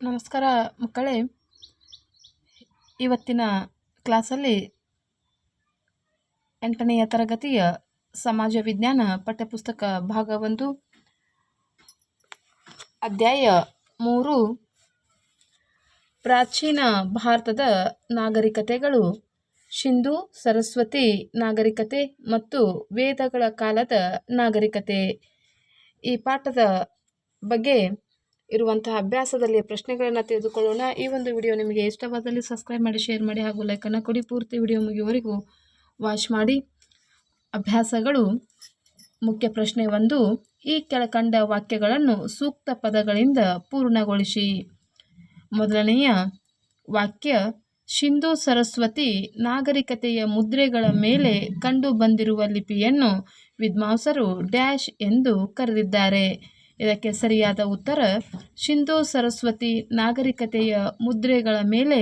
ನಮಸ್ಕಾರ ಮಕ್ಕಳೇ. ಇವತ್ತಿನ ಕ್ಲಾಸಲ್ಲಿ ಎಂಟನೆಯ ತರಗತಿಯ ಸಮಾಜ ವಿಜ್ಞಾನ ಪಠ್ಯಪುಸ್ತಕ ಭಾಗ ಒಂದು, ಅಧ್ಯಾಯ ಮೂರು. ಪ್ರಾಚೀನ ಭಾರತದ ನಾಗರಿಕತೆಗಳು ಸಿಂಧು ಸರಸ್ವತಿ ನಾಗರಿಕತೆ ಮತ್ತು ವೇದಗಳ ಕಾಲದ ನಾಗರಿಕತೆ. ಈ ಪಾಠದ ಬಗ್ಗೆ ಇರುವಂತಹ ಅಭ್ಯಾಸದಲ್ಲಿ ಪ್ರಶ್ನೆಗಳನ್ನು ತಿಳಿದುಕೊಳ್ಳೋಣ. ಈ ಒಂದು ವಿಡಿಯೋ ನಿಮಗೆ ಇಷ್ಟವಾದಲ್ಲಿ ಸಬ್ಸ್ಕ್ರೈಬ್ ಮಾಡಿ ಶೇರ್ ಮಾಡಿ ಹಾಗೂ ಲೈಕನ್ನು ಕೊಡಿ. ಪೂರ್ತಿ ವಿಡಿಯೋ ಮುಗಿಯುವವರೆಗೂ ವಾಚ್ ಮಾಡಿ. ಅಭ್ಯಾಸಗಳು ಮುಖ್ಯ ಪ್ರಶ್ನೆ ಒಂದು, ಈ ಕೆಳಕಂಡ ವಾಕ್ಯಗಳನ್ನು ಸೂಕ್ತ ಪದಗಳಿಂದ ಪೂರ್ಣಗೊಳಿಸಿ. ಮೊದಲನೆಯ ವಾಕ್ಯ ಸಿಂಧು ಸರಸ್ವತಿ ನಾಗರಿಕತೆಯ ಮುದ್ರೆಗಳ ಮೇಲೆ ಕಂಡು ಬಂದಿರುವ ಲಿಪಿಯನ್ನು ವಿದ್ವಾಂಸರು ಡ್ಯಾಶ್ ಎಂದು ಕರೆದಿದ್ದಾರೆ. ಇದಕ್ಕೆ ಸರಿಯಾದ ಉತ್ತರ ಸಿಂಧೂ ಸರಸ್ವತಿ ನಾಗರಿಕತೆಯ ಮುದ್ರೆಗಳ ಮೇಲೆ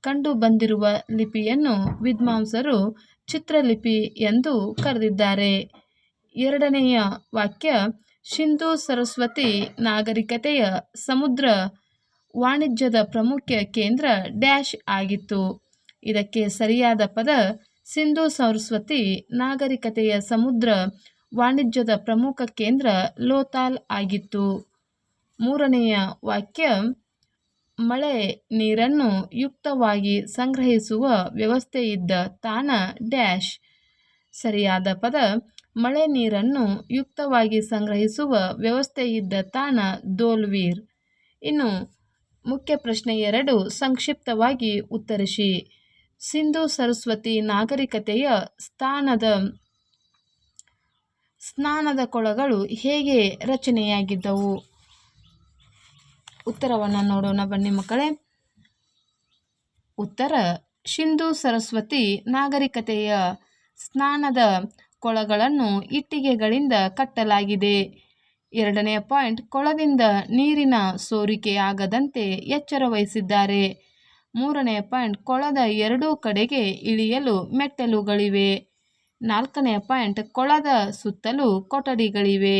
ಕಂಡುಬಂದಿರುವ ಲಿಪಿಯನ್ನು ವಿದ್ವಾಂಸರು ಚಿತ್ರಲಿಪಿ ಎಂದು ಕರೆದಿದ್ದಾರೆ. ಎರಡನೆಯ ವಾಕ್ಯ ಸಿಂಧೂ ಸರಸ್ವತಿ ನಾಗರಿಕತೆಯ ಸಮುದ್ರ ವಾಣಿಜ್ಯದ ಪ್ರಮುಖ ಕೇಂದ್ರ ಡ್ಯಾಶ್ ಆಗಿತ್ತು. ಇದಕ್ಕೆ ಸರಿಯಾದ ಪದ ಸಿಂಧೂ ಸರಸ್ವತಿ ನಾಗರಿಕತೆಯ ಸಮುದ್ರ ವಾಣಿಜ್ಯದ ಪ್ರಮುಖ ಕೇಂದ್ರ ಲೋತಾಲ್ ಆಗಿತ್ತು. ಮೂರನೆಯ ವಾಕ್ಯ, ಮಳೆ ನೀರನ್ನು ಯುಕ್ತವಾಗಿ ಸಂಗ್ರಹಿಸುವ ವ್ಯವಸ್ಥೆ ಇದ್ದ ತಾಣ ಡ್ಯಾಶ್. ಸರಿಯಾದ ಪದ, ಮಳೆ ನೀರನ್ನು ಯುಕ್ತವಾಗಿ ಸಂಗ್ರಹಿಸುವ ವ್ಯವಸ್ಥೆ ಇದ್ದ ತಾಣ ದೋಲ್ವೀರ್. ಇನ್ನು ಮುಖ್ಯ ಪ್ರಶ್ನೆ ಎರಡು, ಸಂಕ್ಷಿಪ್ತವಾಗಿ ಉತ್ತರಿಸಿ. ಸಿಂಧು ಸರಸ್ವತಿ ನಾಗರಿಕತೆಯ ಸ್ಥಾನದ ಸ್ನಾನದ ಕೊಳಗಳು ಹೇಗೆ ರಚನೆಯಾಗಿದ್ದವು? ಉತ್ತರವನ್ನು ನೋಡೋಣ ಬನ್ನಿ ಮಕ್ಕಳೇ. ಉತ್ತರ ಸಿಂಧು ಸರಸ್ವತಿ ನಾಗರಿಕತೆಯ ಸ್ನಾನದ ಕೊಳಗಳನ್ನು ಇಟ್ಟಿಗೆಗಳಿಂದ ಕಟ್ಟಲಾಗಿದೆ. ಎರಡನೆಯ ಪಾಯಿಂಟ್, ಕೊಳದಿಂದ ನೀರಿನ ಸೋರಿಕೆಯಾಗದಂತೆ ಎಚ್ಚರ ವಹಿಸಿದ್ದಾರೆ. ಮೂರನೆಯ ಪಾಯಿಂಟ್, ಕೊಳದ ಎರಡೂ ಕಡೆಗೆ ಇಳಿಯಲು ಮೆಟ್ಟಲುಗಳಿವೆ. ನಾಲ್ಕನೆಯ ಪಾಯಿಂಟ್ ಕೊಳದ ಸುತ್ತಲೂ ಕೊಠಡಿಗಳಿವೆ.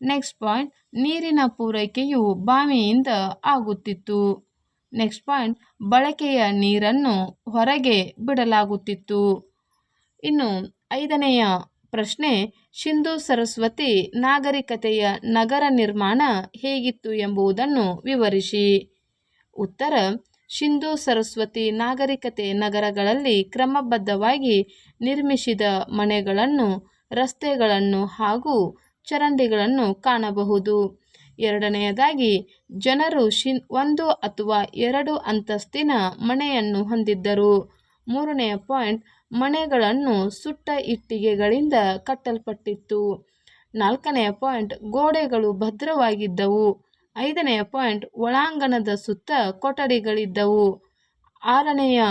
ನೆಕ್ಸ್ಟ್ ಪಾಯಿಂಟ್, ನೀರಿನ ಪೂರೈಕೆಯು ಬಾವಿಯಿಂದ ಆಗುತ್ತಿತ್ತು. ನೆಕ್ಸ್ಟ್ ಪಾಯಿಂಟ್, ಬಳಕೆಯ ನೀರನ್ನು ಹೊರಗೆ ಬಿಡಲಾಗುತ್ತಿತ್ತು. ಇನ್ನು ಐದನೆಯ ಪ್ರಶ್ನೆ, ಸಿಂಧು ಸರಸ್ವತಿ ನಾಗರಿಕತೆಯ ನಗರ ನಿರ್ಮಾಣ ಹೇಗಿತ್ತು ಎಂಬುದನ್ನು ವಿವರಿಸಿ. ಉತ್ತರ ಸಿಂಧು ಸರಸ್ವತಿ ನಾಗರಿಕತೆ ನಗರಗಳಲ್ಲಿ ಕ್ರಮಬದ್ಧವಾಗಿ ನಿರ್ಮಿಸಿದ ಮನೆಗಳನ್ನು, ರಸ್ತೆಗಳನ್ನು ಹಾಗೂ ಚರಂಡಿಗಳನ್ನು ಕಾಣಬಹುದು. ಎರಡನೆಯದಾಗಿ, ಜನರು ಶಿನ್ ಒಂದು ಅಥವಾ ಎರಡು ಅಂತಸ್ತಿನ ಮನೆಯನ್ನು ಹೊಂದಿದ್ದರು. ಮೂರನೆಯ ಪಾಯಿಂಟ್, ಮನೆಗಳನ್ನು ಸುಟ್ಟ ಇಟ್ಟಿಗೆಗಳಿಂದ ಕಟ್ಟಲ್ಪಟ್ಟಿತ್ತು. ನಾಲ್ಕನೆಯ ಪಾಯಿಂಟ್, ಗೋಡೆಗಳು ಭದ್ರವಾಗಿದ್ದವು. ಐದನೆಯ ಪಾಯಿಂಟ್, ಒಳಾಂಗಣದ ಸುತ್ತ ಕೊಠಡಿಗಳಿದ್ದವು. ಆರನೆಯ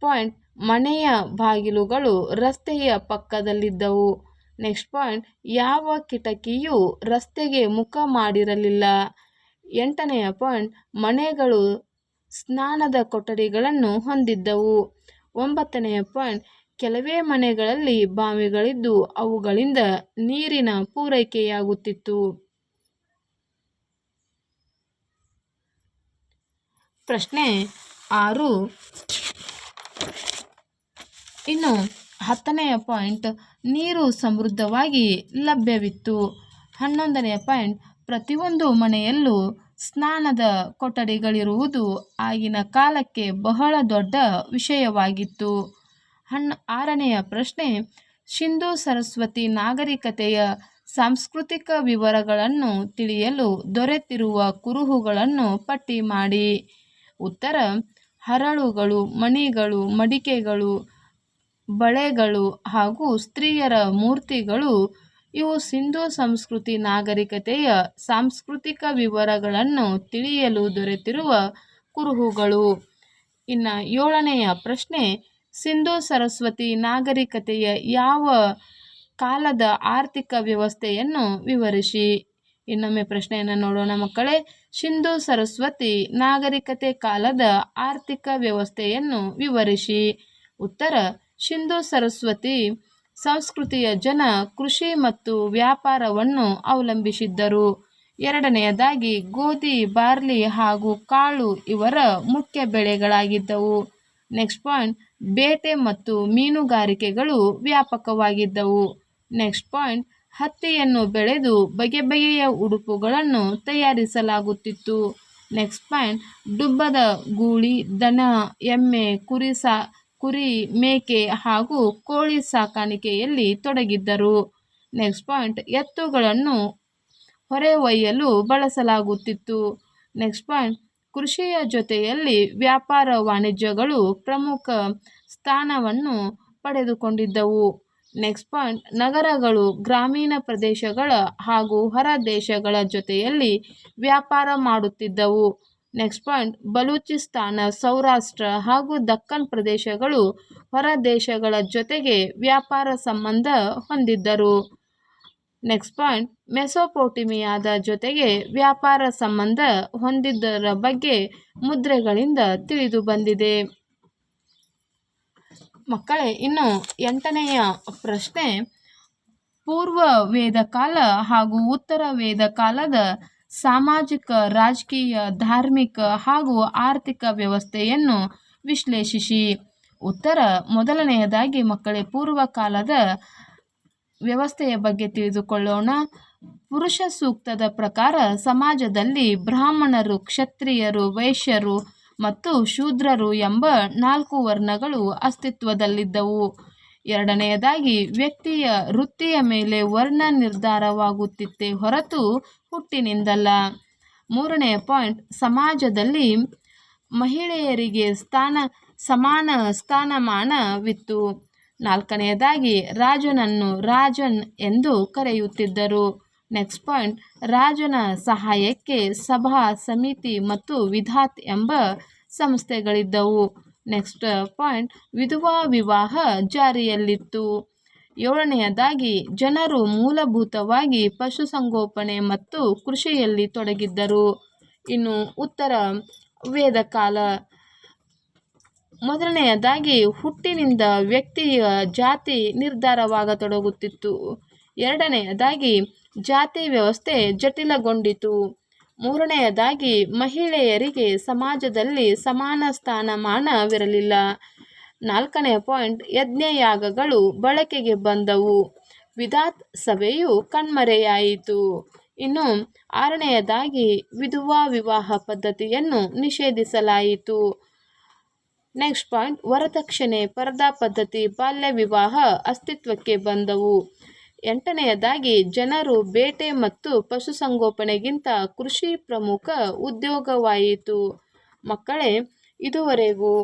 ಪಾಯಿಂಟ್, ಮನೆಯ ಬಾಗಿಲುಗಳು ರಸ್ತೆಯ ಪಕ್ಕದಲ್ಲಿದ್ದವು. ನೆಕ್ಸ್ಟ್ ಪಾಯಿಂಟ್, ಯಾವ ಕಿಟಕಿಯೂ ರಸ್ತೆಗೆ ಮುಖ ಮಾಡಿರಲಿಲ್ಲ. ಎಂಟನೆಯ ಪಾಯಿಂಟ್, ಮನೆಗಳು ಸ್ನಾನದ ಕೊಠಡಿಗಳನ್ನು ಹೊಂದಿದ್ದವು. ಒಂಬತ್ತನೆಯ ಪಾಯಿಂಟ್, ಕೆಲವೇ ಮನೆಗಳಲ್ಲಿ ಬಾವಿಗಳಿದ್ದು ಅವುಗಳಿಂದ ನೀರಿನ ಪೂರೈಕೆಯಾಗುತ್ತಿತ್ತು. ಪ್ರಶ್ನೆ ಆರು. ಇನ್ನು ಹತ್ತನೆಯ ಪಾಯಿಂಟ್, ನೀರು ಸಮೃದ್ಧವಾಗಿ ಲಭ್ಯವಿತ್ತು. ಹನ್ನೊಂದನೆಯ ಪಾಯಿಂಟ್, ಪ್ರತಿಯೊಂದು ಮನೆಯಲ್ಲೂ ಸ್ನಾನದ ಕೊಠಡಿಗಳಿರುವುದು ಆಗಿನ ಕಾಲಕ್ಕೆ ಬಹಳ ದೊಡ್ಡ ವಿಷಯವಾಗಿತ್ತು. ಹನ್ ಆರನೆಯ ಪ್ರಶ್ನೆ, ಸಿಂಧು ಸರಸ್ವತಿ ನಾಗರಿಕತೆಯ ಸಾಂಸ್ಕೃತಿಕ ವಿವರಗಳನ್ನು ತಿಳಿಯಲು ದೊರೆತಿರುವ ಕುರುಹುಗಳನ್ನು ಪಟ್ಟಿ ಮಾಡಿ. ಉತ್ತರ, ಹರಳುಗಳು, ಮಣಿಗಳು, ಮಡಿಕೆಗಳು, ಬಳೆಗಳು ಹಾಗೂ ಸ್ತ್ರೀಯರ ಮೂರ್ತಿಗಳು. ಇವು ಸಿಂಧೂ ಸಂಸ್ಕೃತಿ ನಾಗರಿಕತೆಯ ಸಾಂಸ್ಕೃತಿಕ ವಿವರಗಳನ್ನು ತಿಳಿಯಲು ದೊರೆತಿರುವ ಕುರುಹುಗಳು. ಇನ್ನು ಏಳನೆಯ ಪ್ರಶ್ನೆ, ಸಿಂಧೂ ಸರಸ್ವತಿ ನಾಗರಿಕತೆಯ ಯಾವ ಕಾಲದ ಆರ್ಥಿಕ ವ್ಯವಸ್ಥೆಯನ್ನು ವಿವರಿಸಿ? ಇನ್ನೊಮ್ಮೆ ಪ್ರಶ್ನೆಯನ್ನು ನೋಡೋಣ ಮಕ್ಕಳೇ. ಸಿಂಧು ಸರಸ್ವತಿ ನಾಗರಿಕತೆ ಕಾಲದ ಆರ್ಥಿಕ ವ್ಯವಸ್ಥೆಯನ್ನು ವಿವರಿಸಿ. ಉತ್ತರ ಸಿಂಧು ಸರಸ್ವತಿ ಸಂಸ್ಕೃತಿಯ ಜನ, ಕೃಷಿ ಮತ್ತು ವ್ಯಾಪಾರವನ್ನು ಅವಲಂಬಿಸಿದ್ದರು. ಎರಡನೆಯದಾಗಿ, ಗೋಧಿ, ಬಾರ್ಲಿ ಹಾಗೂ ಕಾಳು ಇವರ ಮುಖ್ಯ ಬೆಳೆಗಳಾಗಿದ್ದವು. ನೆಕ್ಸ್ಟ್ ಪಾಯಿಂಟ್, ಬೇಟೆ ಮತ್ತು ಮೀನುಗಾರಿಕೆಗಳು ವ್ಯಾಪಕವಾಗಿದ್ದವು. ನೆಕ್ಸ್ಟ್ ಪಾಯಿಂಟ್ ಹತ್ತಿಯನ್ನು ಬೆಳೆದು ಬಗೆ ಬಗೆಯ ಉಡುಪುಗಳನ್ನು ತಯಾರಿಸಲಾಗುತ್ತಿತ್ತು. ನೆಕ್ಸ್ಟ್ ಪಾಯಿಂಟ್, ಡುಬ್ಬದ ಗೂಳಿ, ದನ, ಎಮ್ಮೆ, ಕುರಿ ಸಾ, ಕುರಿ ಮೇಕೆ ಹಾಗೂ ಕೋಳಿ ಸಾಕಾಣಿಕೆಯಲ್ಲಿ ತೊಡಗಿದ್ದರು. ನೆಕ್ಸ್ಟ್ ಪಾಯಿಂಟ್, ಎತ್ತುಗಳನ್ನು ಹೊರೆ ಒಯ್ಯಲು ಬಳಸಲಾಗುತ್ತಿತ್ತು. ನೆಕ್ಸ್ಟ್ ಪಾಯಿಂಟ್, ಕೃಷಿಯ ಜೊತೆಯಲ್ಲಿ ವ್ಯಾಪಾರ ವಾಣಿಜ್ಯಗಳು ಪ್ರಮುಖ ಸ್ಥಾನವನ್ನು ಪಡೆದುಕೊಂಡಿದ್ದವು. ನೆಕ್ಸ್ಟ್ ಪಾಯಿಂಟ್ ನಗರಗಳು, ಗ್ರಾಮೀಣ ಪ್ರದೇಶಗಳ ಹಾಗೂ ಹೊರ ದೇಶಗಳ ಜೊತೆಯಲ್ಲಿ ವ್ಯಾಪಾರ ಮಾಡುತ್ತಿದ್ದವು. ನೆಕ್ಸ್ಟ್ ಪಾಯಿಂಟ್ ಬಲೂಚಿಸ್ತಾನ, ಸೌರಾಷ್ಟ್ರ ಹಾಗೂ ದಕ್ಕನ್ ಪ್ರದೇಶಗಳು ಹೊರ ದೇಶಗಳ ಜೊತೆಗೆ ವ್ಯಾಪಾರ ಸಂಬಂಧ ಹೊಂದಿದ್ದರು. ನೆಕ್ಸ್ಟ್ ಪಾಯಿಂಟ್ ಮೆಸೋಪೋಟಿಮಿಯಾದ ಜೊತೆಗೆ ವ್ಯಾಪಾರ ಸಂಬಂಧ ಹೊಂದಿದ್ದರ ಬಗ್ಗೆ ಮುದ್ರೆಗಳಿಂದ ತಿಳಿದು ಬಂದಿದೆ. ಮಕ್ಕಳೇ, ಇನ್ನು ಎಂಟನೆಯ ಪ್ರಶ್ನೆ. ಪೂರ್ವ ವೇದ ಕಾಲ ಹಾಗೂ ಉತ್ತರ ವೇದ ಕಾಲದ ಸಾಮಾಜಿಕ, ರಾಜಕೀಯ, ಧಾರ್ಮಿಕ ಹಾಗೂ ಆರ್ಥಿಕ ವ್ಯವಸ್ಥೆಯನ್ನು ವಿಶ್ಲೇಷಿಸಿ. ಉತ್ತರ ಮೊದಲನೆಯದಾಗಿ ಮಕ್ಕಳೇ, ಪೂರ್ವ ಕಾಲದ ವ್ಯವಸ್ಥೆಯ ಬಗ್ಗೆ ತಿಳಿದುಕೊಳ್ಳೋಣ. ಪುರುಷ ಸೂಕ್ತದ ಪ್ರಕಾರ ಸಮಾಜದಲ್ಲಿ ಬ್ರಾಹ್ಮಣರು, ಕ್ಷತ್ರಿಯರು, ವೈಶ್ಯರು ಮತ್ತು ಶೂದ್ರರು ಎಂಬ ನಾಲ್ಕು ವರ್ಣಗಳು ಅಸ್ತಿತ್ವದಲ್ಲಿದ್ದವು. ಎರಡನೆಯದಾಗಿ, ವ್ಯಕ್ತಿಯ ವೃತ್ತಿಯ ಮೇಲೆ ವರ್ಣ ನಿರ್ಧಾರವಾಗುತ್ತಿತ್ತೇ ಹೊರತು ಹುಟ್ಟಿನಿಂದಲ್ಲ. ಮೂರನೆಯ ಪಾಯಿಂಟ್, ಸಮಾಜದಲ್ಲಿ ಮಹಿಳೆಯರಿಗೆ ಸ್ಥಾನ, ಸಮಾನ ಸ್ಥಾನಮಾನವಿತ್ತು. ನಾಲ್ಕನೆಯದಾಗಿ, ರಾಜನನ್ನು ರಾಜನ್ ಎಂದು ಕರೆಯುತ್ತಿದ್ದರು. ನೆಕ್ಸ್ಟ್ ಪಾಯಿಂಟ್ ರಾಜನ ಸಹಾಯಕ್ಕೆ ಸಭಾ ಸಮಿತಿ ಮತ್ತು ವಿಧಾತ್ ಎಂಬ ಸಂಸ್ಥೆಗಳಿದ್ದವು. ನೆಕ್ಸ್ಟ್ ಪಾಯಿಂಟ್ ವಿಧವಾ ವಿವಾಹ ಜಾರಿಯಲ್ಲಿತ್ತು. ಏಳನೆಯದಾಗಿ, ಜನರು ಮೂಲಭೂತವಾಗಿ ಪಶುಸಂಗೋಪನೆ ಮತ್ತು ಕೃಷಿಯಲ್ಲಿ ತೊಡಗಿದ್ದರು. ಇನ್ನು ಉತ್ತರ ವೇದಕಾಲ ಮೊದಲನೆಯದಾಗಿ, ಹುಟ್ಟಿನಿಂದ ವ್ಯಕ್ತಿಯ ಜಾತಿ ನಿರ್ಧಾರವಾಗತೊಡಗುತ್ತಿತ್ತು. ಎರಡನೆಯದಾಗಿ ಜಾತಿ ವ್ಯವಸ್ಥೆ ಜಟಿಲಗೊಂಡಿತು. ಮೂರನೆಯದಾಗಿ ಮಹಿಳೆಯರಿಗೆ ಸಮಾಜದಲ್ಲಿ ಸಮಾನ ಸ್ಥಾನಮಾನವಿರಲಿಲ್ಲ. ನಾಲ್ಕನೆಯ ಪಾಯಿಂಟ್, ಯಜ್ಞಯಾಗಗಳು ಬಳಕೆಗೆ ಬಂದವು. ವಿಧಾತ್ ಸಭೆಯು ಕಣ್ಮರೆಯಾಯಿತು. ಇನ್ನು ಆರನೆಯದಾಗಿ ವಿಧವಾ ವಿವಾಹ ಪದ್ಧತಿಯನ್ನು ನಿಷೇಧಿಸಲಾಯಿತು. ನೆಕ್ಸ್ಟ್ ಪಾಯಿಂಟ್, ವರದಕ್ಷಿಣೆ ಪರದಾ ಪದ್ಧತಿ, ಬಾಲ್ಯ ವಿವಾಹ ಅಸ್ತಿತ್ವಕ್ಕೆ ಬಂದವು. ಎಂಟನೆಯದಾಗಿ ಜನರು ಬೇಟೆ ಮತ್ತು ಪಶುಸಂಗೋಪನೆಗಿಂತ ಕೃಷಿ ಪ್ರಮುಖ ಉದ್ಯೋಗವಾಯಿತು. ಮಕ್ಕಳೇ, ಇದುವರೆಗೂ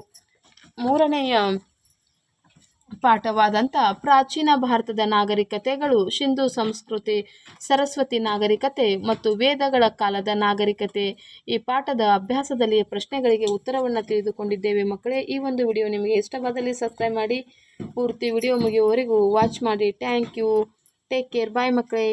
ಮೂರನೆಯ ಪಾಠವಾದಂಥ ಪ್ರಾಚೀನ ಭಾರತದ ನಾಗರಿಕತೆಗಳು ಸಿಂಧು ಸಂಸ್ಕೃತಿ, ಸರಸ್ವತಿ ನಾಗರಿಕತೆ ಮತ್ತು ವೇದಗಳ ಕಾಲದ ನಾಗರಿಕತೆ. ಈ ಪಾಠದ ಅಭ್ಯಾಸದಲ್ಲಿ ಪ್ರಶ್ನೆಗಳಿಗೆ ಉತ್ತರವನ್ನು ತಿಳಿದುಕೊಂಡಿದ್ದೇವೆ ಮಕ್ಕಳೇ. ಈ ಒಂದು ವಿಡಿಯೋ ನಿಮಗೆ ಇಷ್ಟವಾದಲ್ಲಿ ಸಬ್ಸ್ಕ್ರೈಬ್ ಮಾಡಿ. ಪೂರ್ತಿ ವಿಡಿಯೋ ಮುಗಿಯುವವರೆಗೂ ವಾಚ್ ಮಾಡಿ. Thank you. Take care bye ಮಕ್ಕಳೇ